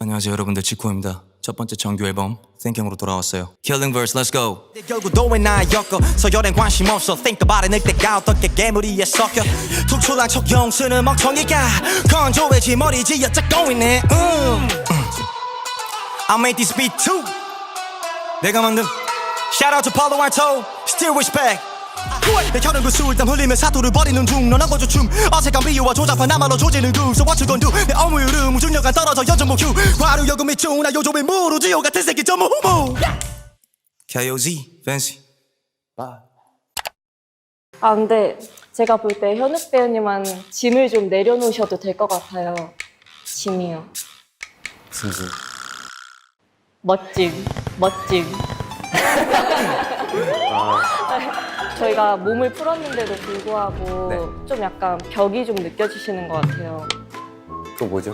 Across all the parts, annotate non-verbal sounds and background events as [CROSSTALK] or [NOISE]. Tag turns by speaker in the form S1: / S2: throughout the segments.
S1: 안녕하세요 여러분들. 지코입니다. 첫 번째 정규 앨범 땡킹으로 돌아왔어요. Killing Verse Let's Go!
S2: 결국 너왜 나 엮어 서열엔 관심 없어. Think about it 늑대가 어떻게 괴물이에 섞여. 툭출한 척 용수는 멍청이가. 건조해지 머리 지어짝 떠있네. 음. I made this beat too. 내가 만든 Shout out to Paulo Anto Still respect 내 혀는 그 술담 흘리며 사투를 벌이는 중넌 하고저 춤 어색한 비유와 조잡한 나만로 조지는 두 So what you gon' do 내 어무 흐름 무중력한 떨어져 여전 목휴 과루 여금 밑중 나 요즘에 무르지오 같은 새끼 전무 후무
S1: KOZ Fancy
S3: 아 근데 제가 볼 때 현욱 배우님은 짐을 좀 내려놓으셔도 될 것 같아요. 짐이요.
S1: 무슨 짐?
S3: 멋짐, 멋짐. [LAUGHS] 저희가 몸을 풀었는데도 불구하고 좀 약간 벽이 좀 느껴지시는 것 같아요.
S4: 또 뭐죠?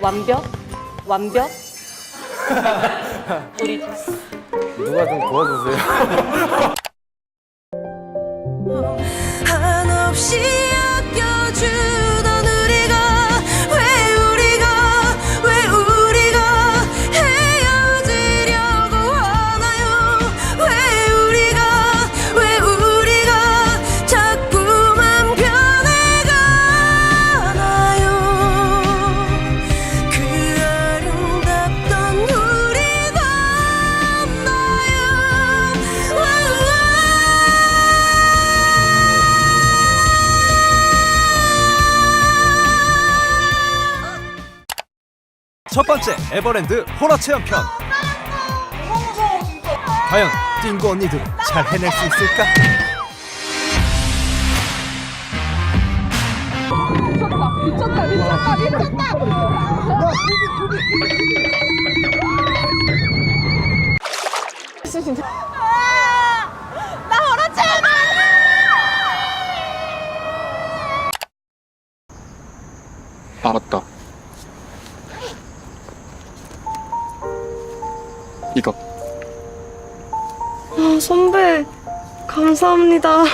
S3: 완벽? 완벽? [LAUGHS] 우리
S4: 누가 좀 도와주세요. [LAUGHS]
S5: 한없이
S6: 첫 번째 에버랜드 호러 체험편 과연 띵고 언니들 잘 해낼 수 있을까?
S7: 아 맞다 이거
S5: 아, 선배, 감사합니다.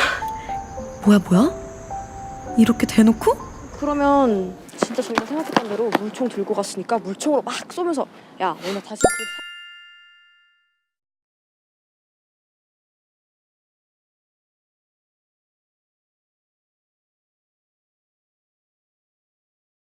S5: 뭐야, 뭐야? 이렇게 대놓고?
S3: 그러면 진짜 저희가 생각했던 대로 물총 들고 갔으니까 물총으로 막 쏘면서 야 너네 다시 그